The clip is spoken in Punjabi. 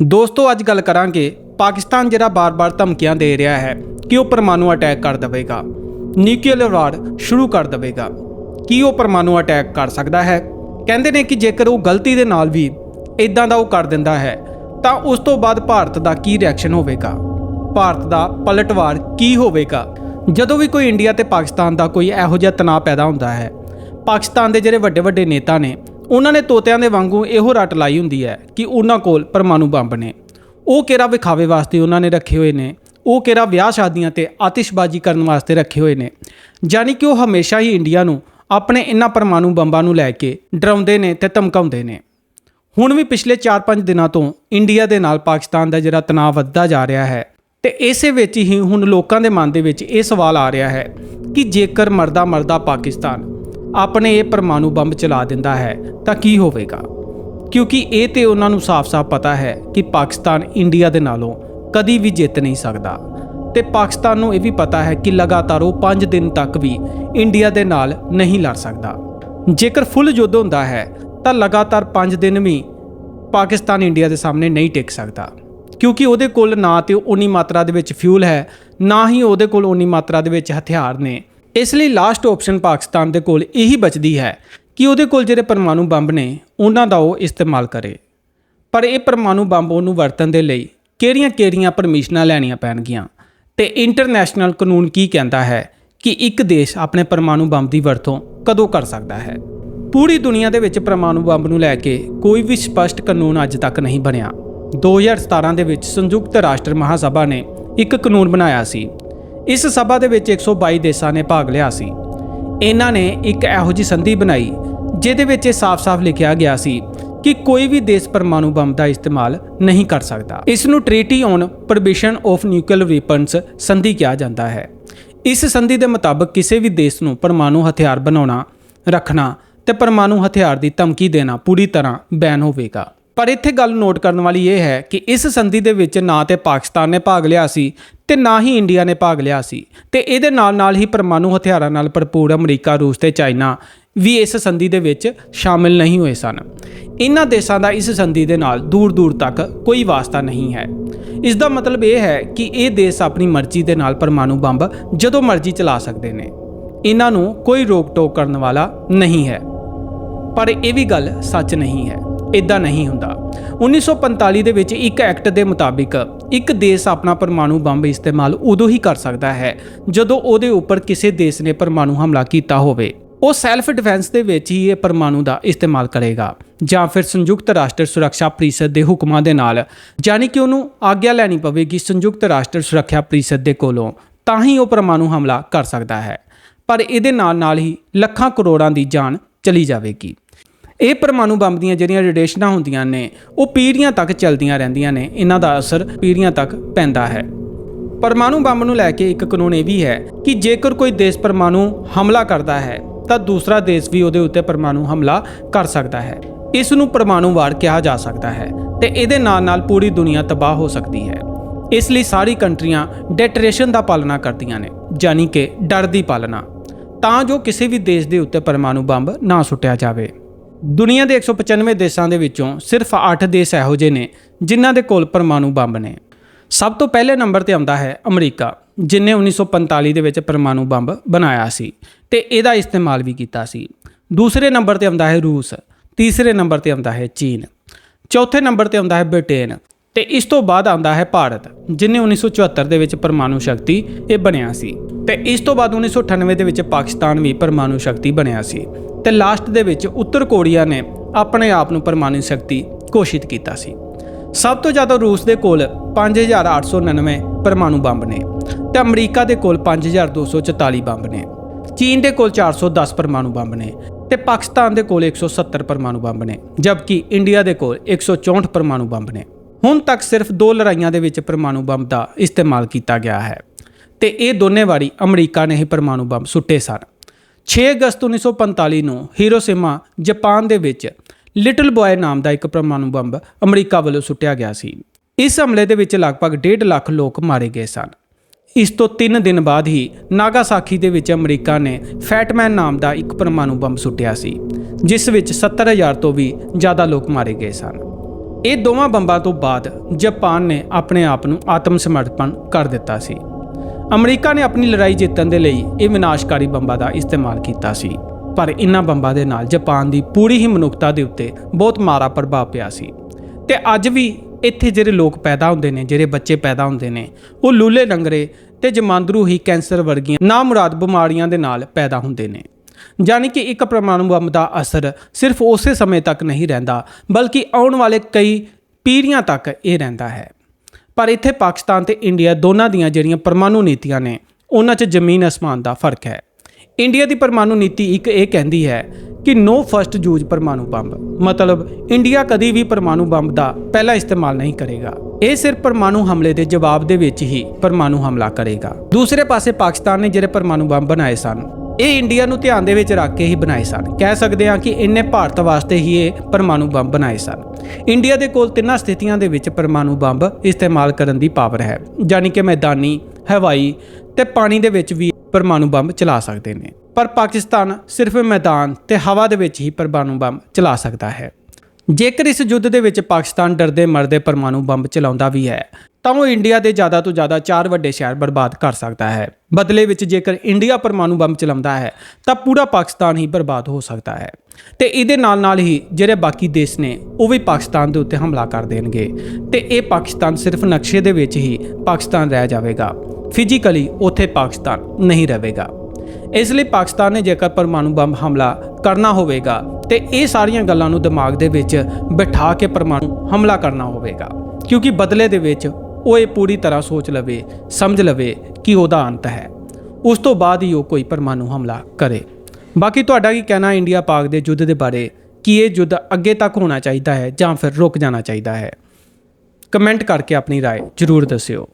ਦੋਸਤੋ, ਅੱਜ ਗੱਲ ਕਰਾਂਗੇ ਪਾਕਿਸਤਾਨ ਜਿਹੜਾ ਬਾਰ-ਬਾਰ ਧਮਕੀਆਂ ਦੇ ਰਿਹਾ ਹੈ ਕਿ ਉਹ ਪਰਮਾਣੂ ਅਟੈਕ ਕਰ ਦੇਵੇਗਾ। ਨਿਊਕਲੀਅਰ ਵਾਰ ਸ਼ੁਰੂ ਕਰ ਦੇਵੇਗਾ। ਕੀ ਉਹ ਪਰਮਾਣੂ ਅਟੈਕ ਕਰ ਸਕਦਾ ਹੈ? ਕਹਿੰਦੇ ਨੇ ਕਿ ਜੇਕਰ ਉਹ ਗਲਤੀ ਦੇ ਨਾਲ ਵੀ ਇਦਾਂ ਦਾ ਉਹ ਕਰ ਦਿੰਦਾ ਹੈ, ਤਾਂ ਉਸ ਤੋਂ ਬਾਅਦ ਭਾਰਤ ਦਾ ਕੀ ਰਿਐਕਸ਼ਨ ਹੋਵੇਗਾ? ਭਾਰਤ ਦਾ ਪਲਟਵਾਰ ਕੀ ਹੋਵੇਗਾ? ਜਦੋਂ ਵੀ ਕੋਈ ਇੰਡੀਆ ਤੇ ਪਾਕਿਸਤਾਨ ਦਾ ਕੋਈ ਇਹੋ ਜਿਹਾ ਤਣਾਅ ਪੈਦਾ ਹੁੰਦਾ ਹੈ, ਪਾਕਿਸਤਾਨ ਦੇ ਜਿਹੜੇ ਵੱਡੇ ਵੱਡੇ ਨੇਤਾ ਨੇ ਉਹਨਾਂ ਨੇ ਤੋਤਿਆਂ ਦੇ ਵਾਂਗੂ ਇਹੋ ਰੱਟ ਲਾਈ ਹੁੰਦੀ ਹੈ ਕਿ ਉਹਨਾਂ ਕੋਲ ਪਰਮਾਣੂ ਬੰਬ ਨੇ। ਉਹ ਕਿਹੜਾ ਵਿਖਾਵੇ ਵਾਸਤੇ ਉਹਨਾਂ ਨੇ ਰੱਖੇ ਹੋਏ ਨੇ? ਉਹ ਕਿਹੜਾ ਵਿਆਹ ਸ਼ਾਦੀਆਂ ਤੇ ਆਤਿਸ਼ਬਾਜ਼ੀ ਕਰਨ ਵਾਸਤੇ ਰੱਖੇ ਹੋਏ ਨੇ? ਯਾਨੀ ਕਿ ਉਹ ਹਮੇਸ਼ਾ ਹੀ ਇੰਡੀਆ ਨੂੰ ਆਪਣੇ ਇਨ੍ਹਾਂ ਪਰਮਾਣੂ ਬੰਬਾਂ ਨੂੰ ਲੈ ਕੇ ਡਰਾਉਂਦੇ ਨੇ ਤੇ ਧਮਕਾਉਂਦੇ ਨੇ। ਹੁਣ ਵੀ ਪਿਛਲੇ 4-5 ਦਿਨਾਂ ਤੋਂ ਇੰਡੀਆ ਦੇ ਨਾਲ ਪਾਕਿਸਤਾਨ ਦਾ ਜਿਹੜਾ ਤਣਾਅ ਵੱਧਦਾ ਜਾ ਰਿਹਾ ਹੈ ਤੇ ਇਸੇ ਵਿੱਚ ਹੀ ਹੁਣ ਲੋਕਾਂ ਦੇ ਮਨ ਦੇ ਵਿੱਚ ਇਹ ਸਵਾਲ ਆ ਰਿਹਾ ਹੈ ਕਿ ਜੇਕਰ ਮਰਦਾ ਮਰਦਾ ਪਾਕਿਸਤਾਨ ਆਪਣੇ ਇਹ ਪਰਮਾਣੂ ਬੰਬ ਚਲਾ ਦਿੰਦਾ ਹੈ, ਤਾਂ ਕੀ ਹੋਵੇਗਾ? ਕਿਉਂਕਿ ਇਹ ਤੇ ਉਹਨਾਂ ਨੂੰ ਸਾਫ਼-ਸਾਫ਼ ਪਤਾ ਹੈ ਕਿ ਪਾਕਿਸਤਾਨ ਇੰਡੀਆ ਦੇ ਨਾਲੋਂ ਕਦੀ ਵੀ ਜਿੱਤ ਨਹੀਂ ਸਕਦਾ। ਤੇ ਪਾਕਿਸਤਾਨ ਨੂੰ ਇਹ ਵੀ ਪਤਾ ਹੈ ਕਿ ਲਗਾਤਾਰ ਉਹ 5 ਦਿਨ ਤੱਕ ਵੀ ਇੰਡੀਆ ਦੇ ਨਾਲ ਨਹੀਂ ਲੜ ਸਕਦਾ। ਜੇਕਰ ਫੁੱਲ ਯੁੱਧ ਹੁੰਦਾ ਹੈ, ਤਾਂ ਲਗਾਤਾਰ 5 ਦਿਨ ਵੀ ਪਾਕਿਸਤਾਨ ਇੰਡੀਆ ਦੇ ਸਾਹਮਣੇ ਨਹੀਂ ਟਿਕ ਸਕਦਾ। ਕਿਉਂਕਿ ਉਹਦੇ ਕੋਲ ਨਾ ਤੇ ਉਨੀ ਮਾਤਰਾ ਦੇ ਵਿੱਚ ਫਿਊਲ ਹੈ, ਨਾ ਹੀ ਉਹਦੇ ਕੋਲ ਉਨੀ ਮਾਤਰਾ ਦੇ ਵਿੱਚ ਹਥਿਆਰ ਨੇ। ਇਸ ਲਈ ਲਾਸਟ ਆਪਸ਼ਨ ਪਾਕਿਸਤਾਨ ਦੇ ਕੋਲ ਇਹੀ ਬਚਦੀ ਹੈ ਕਿ ਉਹਦੇ ਕੋਲ ਜਿਹੜੇ ਪਰਮਾਣੂ ਬੰਬ ਨੇ, ਉਹਨਾਂ ਦਾ ਉਹ ਇਸਤੇਮਾਲ ਕਰੇ। ਪਰ ਇਹ ਪਰਮਾਣੂ ਬੰਬ ਉਹਨੂੰ ਵਰਤਣ ਦੇ ਲਈ ਕਿਹੜੀਆਂ-ਕਿਹੜੀਆਂ ਪਰਮਿਸ਼ਨਾਂ ਲੈਣੀਆਂ ਪੈਣਗੀਆਂ? ਤੇ ਇੰਟਰਨੈਸ਼ਨਲ ਕਾਨੂੰਨ ਕੀ ਕਹਿੰਦਾ ਹੈ ਕਿ ਇੱਕ ਦੇਸ਼ ਆਪਣੇ ਪਰਮਾਣੂ ਬੰਬ ਦੀ ਵਰਤੋਂ ਕਦੋਂ ਕਰ ਸਕਦਾ ਹੈ? ਪੂਰੀ ਦੁਨੀਆ ਦੇ ਵਿੱਚ ਪਰਮਾਣੂ ਬੰਬ ਨੂੰ ਲੈ ਕੇ ਕੋਈ ਵੀ ਸਪਸ਼ਟ ਕਾਨੂੰਨ ਅੱਜ ਤੱਕ ਨਹੀਂ ਬਣਿਆ। 2017 ਦੇ ਵਿੱਚ ਸੰਯੁਕਤ ਰਾਸ਼ਟਰ ਮਹਾਸਭਾ ਨੇ ਇੱਕ ਕਾਨੂੰਨ ਬਣਾਇਆ ਸੀ ਇਸ ਸਭਾ ਦੇ ਵਿੱਚ 122 ਦੇਸ਼ਾਂ ਨੇ ਭਾਗ ਲਿਆ ਸੀ। ਇਹਨਾਂ ਨੇ ਇੱਕ ਇਹੋ ਜਿਹੀ ਸੰਧੀ ਬਣਾਈ, ਜਿਹਦੇ ਵਿੱਚ ਇਹ ਸਾਫ਼-ਸਾਫ਼ ਲਿਖਿਆ ਗਿਆ ਸੀ ਕਿ ਕੋਈ ਵੀ ਦੇਸ਼ ਪਰਮਾਣੂ ਬੰਬ ਦਾ ਇਸਤੇਮਾਲ ਨਹੀਂ ਕਰ ਸਕਦਾ। ਇਸ ਨੂੰ treaty on prohibition of nuclear weapons ਸੰਧੀ ਕਿਹਾ ਜਾਂਦਾ ਹੈ। ਇਸ ਸੰਧੀ ਦੇ ਮੁਤਾਬਕ ਕਿਸੇ ਵੀ ਦੇਸ਼ ਨੂੰ ਪਰਮਾਣੂ ਹਥਿਆਰ ਬਣਾਉਣਾ, ਰੱਖਣਾ ਤੇ ਪਰਮਾਣੂ ਹਥਿਆਰ ਦੀ ਧਮਕੀ ਦੇਣਾ ਪੂਰੀ ਤਰ੍ਹਾਂ ਬੈਨ ਹੋਵੇਗਾ। ਪਰ ਇੱਥੇ ਗੱਲ ਨੋਟ ਕਰਨ ਵਾਲੀ ਇਹ ਹੈ ਕਿ ਇਸ ਸੰਧੀ ਦੇ ਵਿੱਚ ਨਾ ਤੇ ਪਾਕਿਸਤਾਨ ਨੇ ਭਾਗ ਲਿਆ ਸੀ ਤੇ ਨਾ ਹੀ ਇੰਡੀਆ ਨੇ ਭਾਗ ਲਿਆ ਸੀ। ਤੇ ਇਹਦੇ ਨਾਲ ਨਾਲ ਹੀ ਪਰਮਾਣੂ ਹਥਿਆਰਾਂ ਨਾਲ ਭਰਪੂਰ ਅਮਰੀਕਾ, ਰੂਸ ਤੇ ਚਾਈਨਾ ਵੀ ਇਸ ਸੰਧੀ ਦੇ ਵਿੱਚ ਸ਼ਾਮਿਲ ਨਹੀਂ ਹੋਏ ਸਨ। ਇਹਨਾਂ ਦੇਸ਼ਾਂ ਦਾ ਇਸ ਸੰਧੀ ਦੇ ਨਾਲ ਦੂਰ ਦੂਰ ਤੱਕ ਕੋਈ ਵਾਸਤਾ ਨਹੀਂ ਹੈ। ਇਸ ਦਾ ਮਤਲਬ ਇਹ ਹੈ ਕਿ ਇਹ ਦੇਸ਼ ਆਪਣੀ ਮਰਜ਼ੀ ਦੇ ਨਾਲ ਪਰਮਾਣੂ ਬੰਬ ਜਦੋਂ ਮਰਜ਼ੀ ਚਲਾ ਸਕਦੇ ਨੇ। ਇਹਨਾਂ ਨੂੰ ਕੋਈ ਰੋਕ ਟੋਕ ਕਰਨ ਵਾਲਾ ਨਹੀਂ ਹੈ। ਪਰ ਇਹ ਵੀ ਗੱਲ ਸੱਚ ਨਹੀਂ ਹੈ। ਇਦਾਂ ਨਹੀਂ ਹੁੰਦਾ। 1945 ਦੇ ਵਿੱਚ ਇੱਕ ਐਕਟ ਦੇ ਮੁਤਾਬਿਕ ਇੱਕ ਦੇਸ਼ ਆਪਣਾ ਪਰਮਾਣੂ ਬੰਬ ਇਸਤੇਮਾਲ ਉਦੋਂ ਹੀ ਕਰ ਸਕਦਾ ਹੈ, ਜਦੋਂ ਉਹਦੇ ਉੱਪਰ ਕਿਸੇ ਦੇਸ਼ ਨੇ ਪਰਮਾਣੂ ਹਮਲਾ ਕੀਤਾ ਹੋਵੇ। ਉਹ ਸੈਲਫ ਡਿਫੈਂਸ ਦੇ ਵਿੱਚ ਹੀ ਇਹ ਪਰਮਾਣੂ ਦਾ ਇਸਤੇਮਾਲ ਕਰੇਗਾ, ਜਾਂ ਫਿਰ ਸੰਯੁਕਤ ਰਾਸ਼ਟਰ ਸੁਰੱਖਿਆ ਪਰਿਸ਼ਦ ਦੇ ਹੁਕਮਾਂ ਦੇ ਨਾਲ। ਯਾਨੀ ਕਿ ਉਹਨੂੰ ਆਗਿਆ ਲੈਣੀ ਪਵੇਗੀ ਸੰਯੁਕਤ ਰਾਸ਼ਟਰ ਸੁਰੱਖਿਆ ਪਰਿਸ਼ਦ ਦੇ ਕੋਲੋਂ, ਤਾਂ ਹੀ ਉਹ ਪਰਮਾਣੂ ਹਮਲਾ ਕਰ ਸਕਦਾ ਹੈ। ਪਰ ਇਹਦੇ ਨਾਲ ਨਾਲ ਹੀ ਲੱਖਾਂ ਕਰੋੜਾਂ ਦੀ ਜਾਨ ਚਲੀ ਜਾਵੇਗੀ। ਇਹ ਪਰਮਾਣੂ ਬੰਬ ਦੀਆਂ ਜਿਹੜੀਆਂ ਰੇਡੀਏਸ਼ਨਾਂ ਹੁੰਦੀਆਂ ਨੇ, ਉਹ ਪੀੜ੍ਹੀਆਂ ਤੱਕ ਚੱਲਦੀਆਂ ਰਹਿੰਦੀਆਂ ਨੇ, ਇਹਨਾਂ ਦਾ ਅਸਰ ਪੀੜ੍ਹੀਆਂ ਤੱਕ ਪੈਂਦਾ ਹੈ। ਪਰਮਾਣੂ ਬੰਬ ਨੂੰ ਲੈ ਕੇ ਇੱਕ ਕਾਨੂੰਨ ਇਹ ਵੀ ਹੈ ਕਿ ਜੇਕਰ ਕੋਈ ਦੇਸ਼ ਪਰਮਾਣੂ ਹਮਲਾ ਕਰਦਾ ਹੈ, ਤਾਂ ਦੂਸਰਾ ਦੇਸ਼ ਵੀ ਉਹਦੇ ਉੱਤੇ ਪਰਮਾਣੂ ਹਮਲਾ ਕਰ ਸਕਦਾ ਹੈ। ਇਸ ਨੂੰ ਪਰਮਾਣੂ ਵਾਰ ਕਿਹਾ ਜਾ ਸਕਦਾ ਹੈ ਤੇ ਇਹਦੇ ਨਾਲ ਨਾਲ ਪੂਰੀ ਦੁਨੀਆ ਤਬਾਹ ਹੋ ਸਕਦੀ ਹੈ। ਇਸ ਲਈ ਸਾਰੀ ਕੰਟਰੀਆਂ ਡੈਟਰੇਸ਼ਨ ਦਾ ਪਾਲਣਾ ਕਰਦੀਆਂ ਨੇ, ਯਾਨੀ ਕਿ ਡਰ ਦੀ ਪਾਲਣਾ। ਤਾਂ ਜੋ ਕਿਸੇ ਵੀ ਦੇਸ਼ ਦੇ ਉੱਤੇ ਪਰਮਾਣੂ ਬੰਬ ਨਾ ਸੁੱਟਿਆ ਜਾਵੇ। ਦੁਨੀਆ ਦੇ 195 ਦੇਸ਼ਾਂ ਦੇ ਵਿੱਚੋਂ ਸਿਰਫ 8 ਦੇਸ਼ ਇਹੋ ਜਿਹੇ ਨੇ ਜਿਨ੍ਹਾਂ ਦੇ ਕੋਲ ਪਰਮਾਣੂ ਬੰਬ ਨੇ। ਸਭ ਤੋਂ ਪਹਿਲੇ ਨੰਬਰ ਤੇ ਆਉਂਦਾ ਹੈ ਅਮਰੀਕਾ, ਜਿਨੇ 1945 ਦੇ ਵਿੱਚ ਪਰਮਾਣੂ ਬੰਬ ਬਣਾਇਆ ਸੀ ਤੇ ਇਹਦਾ ਇਸਤੇਮਾਲ ਵੀ ਕੀਤਾ ਸੀ। ਦੂਸਰੇ ਨੰਬਰ ਤੇ ਆਉਂਦਾ ਹੈ ਰੂਸ, ਤੀਸਰੇ ਨੰਬਰ ਤੇ ਆਉਂਦਾ ਹੈ ਚੀਨ, ਚੌਥੇ ਨੰਬਰ ਤੇ ਆਉਂਦਾ ਹੈ ਬ੍ਰਿਟੇਨ ਤੇ ਇਸ ਤੋਂ ਬਾਅਦ ਆਉਂਦਾ ਹੈ ਭਾਰਤ, ਜਿਨੇ 1974 ਦੇ ਵਿੱਚ ਪਰਮਾਣੂ ਸ਼ਕਤੀ ਇਹ ਬਣਿਆ ਸੀ ਤੇ ਇਸ ਤੋਂ ਬਾਅਦ 1998 ਦੇ ਵਿੱਚ ਪਾਕਿਸਤਾਨ ਵੀ ਪਰਮਾਣੂ ਸ਼ਕਤੀ ਬਣਿਆ ਸੀ ਤੇ ਲਾਸਟ ਦੇ ਵਿੱਚ ਉੱਤਰ ਕੋਰੀਆ ਨੇ ਆਪਣੇ ਆਪ ਨੂੰ ਪਰਮਾਣੂ ਸ਼ਕਤੀ ਘੋਸ਼ਿਤ ਕੀਤਾ ਸੀ। ਸਭ ਤੋਂ ਜ਼ਿਆਦਾ ਰੂਸ ਦੇ ਕੋਲ 5899 ਪਰਮਾਣੂ ਬੰਬ ਨੇ ਤੇ ਅਮਰੀਕਾ ਦੇ ਕੋਲ 5244 ਬੰਬ ਨੇ। ਚੀਨ ਦੇ ਕੋਲ 410 ਪਰਮਾਣੂ ਬੰਬ ਨੇ ਤੇ ਪਾਕਿਸਤਾਨ ਦੇ ਕੋਲ 170 ਪਰਮਾਣੂ ਬੰਬ ਨੇ, ਜਦਕਿ ਇੰਡੀਆ ਦੇ ਕੋਲ 164 ਪਰਮਾਣੂ ਬੰਬ ਨੇ। ਹੁਣ ਤੱਕ ਸਿਰਫ ਦੋ ਲੜਾਈਆਂ ਦੇ ਵਿੱਚ ਪਰਮਾਣੂ ਬੰਬ ਦਾ ਇਸਤੇਮਾਲ ਕੀਤਾ ਗਿਆ ਹੈ ਤੇ ਇਹ ਦੋਨੇ ਵਾਰੀ ਅਮਰੀਕਾ ਨੇ ਹੀ ਪਰਮਾਣੂ ਬੰਬ ਸੁੱਟੇ ਸਨ। 6 ਅਗਸਤ 1945 ਨੂੰ ਹੀਰੋਸ਼ੀਮਾ, ਜਾਪਾਨ ਦੇ ਵਿੱਚ ਲਿਟਲ ਬॉय ਨਾਮ ਦਾ ਇੱਕ ਪਰਮਾਣੂ ਬੰਬ ਅਮਰੀਕਾ ਵੱਲੋਂ ਸੁੱਟਿਆ ਗਿਆ ਸੀ। ਇਸ ਹਮਲੇ ਦੇ ਵਿੱਚ ਲਗਭਗ 1.5 ਲੱਖ ਲੋਕ ਮਾਰੇ ਗਏ ਸਨ। ਇਸ ਤੋਂ 3 ਦਿਨ ਬਾਅਦ ਹੀ ਨਾਗਾਸਾਕੀ ਦੇ ਵਿੱਚ ਅਮਰੀਕਾ ਨੇ ਫੈਟਮੈਨ ਨਾਮ ਦਾ ਇੱਕ ਪਰਮਾਣੂ ਬੰਬ ਸੁੱਟਿਆ ਸੀ, ਜਿਸ ਵਿੱਚ 70000 ਤੋਂ ਵੀ ਜ਼ਿਆਦਾ ਲੋਕ ਮਾਰੇ ਗਏ ਸਨ। ਇਹ ਦੋਵਾਂ ਬੰਬਾਂ ਤੋਂ ਬਾਅਦ ਜਾਪਾਨ ਨੇ ਆਪਣੇ ਆਪ ਨੂੰ ਆਤਮ ਸਮਰਪਣ ਕਰ ਦਿੱਤਾ ਸੀ। ਅਮਰੀਕਾ ਨੇ ਆਪਣੀ ਲੜਾਈ ਜਿੱਤਣ ਦੇ ਲਈ ਇਹ ਵਿਨਾਸ਼ਕਾਰੀ ਬੰਬਾਂ ਦਾ ਇਸਤੇਮਾਲ ਕੀਤਾ ਸੀ, ਪਰ ਇਨ੍ਹਾਂ ਬੰਬਾਂ ਦੇ ਨਾਲ ਜਾਪਾਨ ਦੀ ਪੂਰੀ ਹੀ ਮਨੁੱਖਤਾ ਦੇ ਉੱਤੇ ਬਹੁਤ ਮਾੜਾ ਪ੍ਰਭਾਵ ਪਿਆ ਸੀ। ਤੇ ਅੱਜ ਵੀ ਇੱਥੇ ਜਿਹੜੇ ਲੋਕ ਪੈਦਾ ਹੁੰਦੇ ਨੇ, ਜਿਹੜੇ ਬੱਚੇ ਪੈਦਾ ਹੁੰਦੇ ਨੇ, ਉਹ ਲੂਲੇ ਲੰਗਰੇ ਤੇ ਜਮਾਂਦਰੂ ਹੀ ਕੈਂਸਰ ਵਰਗੀਆਂ ਨਾਮੁਰਾਦ ਬਿਮਾਰੀਆਂ ਦੇ ਨਾਲ ਪੈਦਾ ਹੁੰਦੇ ਨੇ। ਯਾਨੀ ਕਿ ਇੱਕ ਪਰਮਾਣੂ ਬੰਬ ਦਾ ਅਸਰ ਸਿਰਫ ਉਸੇ ਸਮੇਂ ਤੱਕ ਨਹੀਂ ਰਹਿੰਦਾ, ਬਲਕਿ ਆਉਣ ਵਾਲੇ ਕਈ ਪੀੜ੍ਹੀਆਂ ਤੱਕ ਇਹ ਰਹਿੰਦਾ ਹੈ। ਪਰ ਇੱਥੇ ਪਾਕਿਸਤਾਨ ਤੇ ਇੰਡੀਆ ਦੋਨਾਂ ਦੀਆਂ ਜਿਹੜੀਆਂ ਪਰਮਾਣੂ ਨੀਤੀਆਂ ਨੇ, ਉਹਨਾਂ 'ਚ ਜ਼ਮੀਨ ਅਸਮਾਨ ਦਾ ਫ਼ਰਕ ਹੈ। ਇੰਡੀਆ ਦੀ ਪਰਮਾਣੂ ਨੀਤੀ ਇੱਕ ਇਹ ਕਹਿੰਦੀ ਹੈ ਕਿ ਨੋ ਫਸਟ ਯੂਜ਼ ਪਰਮਾਣੂ ਬੰਬ ਮਤਲਬ ਇੰਡੀਆ ਕਦੀ ਵੀ ਪਰਮਾਣੂ ਬੰਬ ਦਾ ਪਹਿਲਾ ਇਸਤੇਮਾਲ ਨਹੀਂ ਕਰੇਗਾ। ਇਹ ਸਿਰਫ ਪਰਮਾਣੂ ਹਮਲੇ ਦੇ ਜਵਾਬ ਦੇ ਵਿੱਚ ਹੀ ਪਰਮਾਣੂ ਹਮਲਾ ਕਰੇਗਾ। ਦੂਸਰੇ ਪਾਸੇ ਪਾਕਿਸਤਾਨ ਨੇ ਜਿਹੜੇ ਪਰਮਾਣੂ ਬੰਬ ਬਣਾਏ ਸਨ ਇਹ ਇੰਡੀਆ ਨੂੰ ਧਿਆਨ ਦੇ ਵਿੱਚ ਰੱਖ ਕੇ ਹੀ ਬਣਾਏ ਸਨ। ਕਹਿ ਸਕਦੇ ਹਾਂ ਕਿ ਇਹਨੇ ਭਾਰਤ ਵਾਸਤੇ ਹੀ ਇਹ ਪਰਮਾਣੂ ਬੰਬ ਬਣਾਏ ਸਨ। ਇੰਡੀਆ ਦੇ ਕੋਲ ਤਿੰਨਾਂ ਸਥਿਤੀਆਂ ਦੇ ਵਿੱਚ ਪਰਮਾਣੂ ਬੰਬ ਇਸਤੇਮਾਲ ਕਰਨ ਦੀ ਪਾਵਰ ਹੈ, ਯਾਨੀ ਕਿ ਮੈਦਾਨੀ, ਹਵਾਈ ਤੇ ਪਾਣੀ ਦੇ ਵਿੱਚ ਵੀ ਪਰਮਾਣੂ ਬੰਬ ਚਲਾ ਸਕਦੇ ਨੇ। ਪਰ ਪਾਕਿਸਤਾਨ ਸਿਰਫ ਮੈਦਾਨ ਤੇ ਹਵਾ ਦੇ ਵਿੱਚ ਹੀ ਪਰਮਾਣੂ ਬੰਬ ਚਲਾ ਸਕਦਾ ਹੈ। ਜੇਕਰ ਇਸ ਯੁੱਧ ਦੇ ਵਿੱਚ ਪਾਕਿਸਤਾਨ ਡਰਦੇ ਮਰਦੇ ਪਰਮਾਣੂ ਬੰਬ ਚਲਾਉਂਦਾ ਵੀ ਹੈ ਤਾਂ ਉਹ ਇੰਡੀਆ ਦੇ ਜ਼ਿਆਦਾ ਤੋਂ ਜ਼ਿਆਦਾ ਚਾਰ ਵੱਡੇ ਸ਼ਹਿਰ ਬਰਬਾਦ ਕਰ ਸਕਦਾ ਹੈ। ਬਦਲੇ ਵਿੱਚ ਜੇਕਰ ਇੰਡੀਆ ਪਰਮਾਣੂ ਬੰਬ ਚਲਾਉਂਦਾ ਹੈ, ਤਾਂ ਪੂਰਾ ਪਾਕਿਸਤਾਨ ਹੀ ਬਰਬਾਦ ਹੋ ਸਕਦਾ ਹੈ। ਤੇ ਇਹਦੇ ਨਾਲ ਨਾਲ ਹੀ ਜਿਹੜੇ ਬਾਕੀ ਦੇਸ਼ ਨੇ, ਉਹ ਵੀ ਪਾਕਿਸਤਾਨ ਦੇ ਉੱਤੇ ਹਮਲਾ ਕਰ ਦੇਣਗੇ। ਤੇ ਇਹ ਪਾਕਿਸਤਾਨ ਸਿਰਫ ਨਕਸ਼ੇ ਦੇ ਵਿੱਚ ਹੀ ਪਾਕਿਸਤਾਨ ਰਹਿ ਜਾਵੇਗਾ। ਫਿਜ਼ੀਕਲੀ ਉੱਥੇ ਪਾਕਿਸਤਾਨ ਨਹੀਂ ਰਹੇਗਾ। ਇਸ ਲਈ ਪਾਕਿਸਤਾਨ ਨੇ ਜੇਕਰ ਪਰਮਾਣੂ ਬੰਬ ਹਮਲਾ ਕਰਨਾ ਹੋਵੇਗਾ, ਤੇ ਇਹ ਸਾਰੀਆਂ ਗੱਲਾਂ ਨੂੰ ਦਿਮਾਗ ਦੇ ਵਿੱਚ ਬਿਠਾ ਕੇ ਪਰਮਾਣੂ ਹਮਲਾ ਕਰਨਾ ਹੋਵੇਗਾ। ਕਿਉਂਕਿ ਬਦਲੇ ਦੇ ਵਿੱਚ ਉਹ ਇਹ ਪੂਰੀ ਤਰ੍ਹਾਂ ਸੋਚ ਲਵੇ ਸਮਝ ਲਵੇ ਕਿ ਉਹਦਾ ਅੰਤ ਹੈ ਉਸ ਤੋਂ ਬਾਅਦ ਹੀ ਉਹ ਕੋਈ ਪਰਮਾਣੂ ਹਮਲਾ ਕਰੇ ਬਾਕੀ ਤੁਹਾਡਾ ਕੀ ਕਹਿਣਾ ਇੰਡੀਆ ਪਾਕ ਦੇ ਯੁੱਧ ਦੇ ਬਾਰੇ ਕੀ ਇਹ ਯੁੱਧ ਅੱਗੇ ਤੱਕ ਹੋਣਾ ਚਾਹੀਦਾ ਹੈ ਜਾਂ ਫਿਰ ਰੁਕ ਜਾਣਾ ਚਾਹੀਦਾ ਹੈ ਕਮੈਂਟ ਕਰਕੇ ਆਪਣੀ رائے ਜ਼ਰੂਰ ਦੱਸਿਓ